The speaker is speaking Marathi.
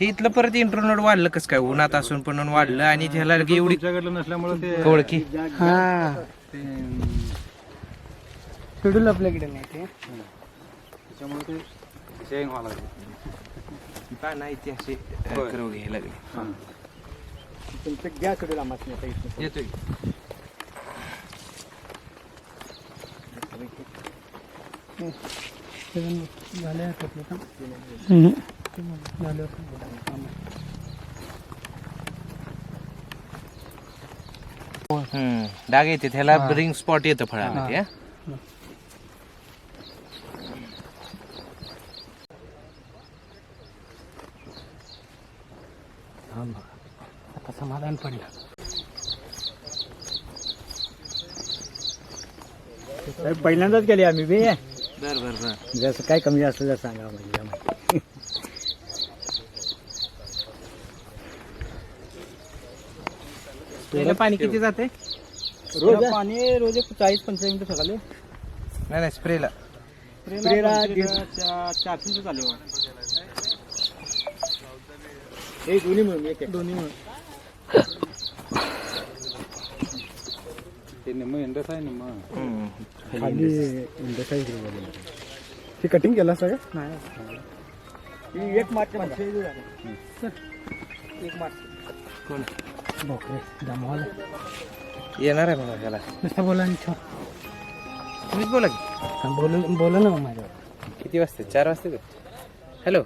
हे इथलं परत इंटरनेट वाढलं कसं काय उन्हात असून पण वाढलं आणि त्याला एवढी तुमच्याकडलं नसल्यामुळे ते कवळकी हा ते, शेड्यूल आपल्याकडे नाही ते त्याच्यामुळे ते शेण व्हायला लागले का नाही ते असे होय. करव घ्यायला लागले तुमचं गॅस शेड्यूल आम्हाला नाही आता येतोय इथनं. झाले झालं हम्म. डाग येते त्याला रिंग स्पॉट येतं फळामध्ये हा? आता समाधान पडलं. पहिल्यांदाच गेले आम्ही बे. बर बर बर. जसं काय कमी असलं सांगा म्हणजे त्याला पाणी किती जाते रोज पाणी रोज एक चाळीस पंचेचाळीस मिनिटं सकाळी. नाही नाही स्प्रेला. स्प्रेला चारशे चालू हे दोन्ही मिळून एक दोन्ही मिळून. ते निम्म इंडस आहे निम्म. खाली इंडसाईज ते कटिंग केलं सगळं नाही. एक मार्च एक मार्च. कोण? बापरे जमावलं येणार आहे मला त्याला नुसतं बोला आणि ठेव. तुम्हीच बोला की. बोल बोला ना माझ्यावर. किती वाजता? चार वाजता हॅलो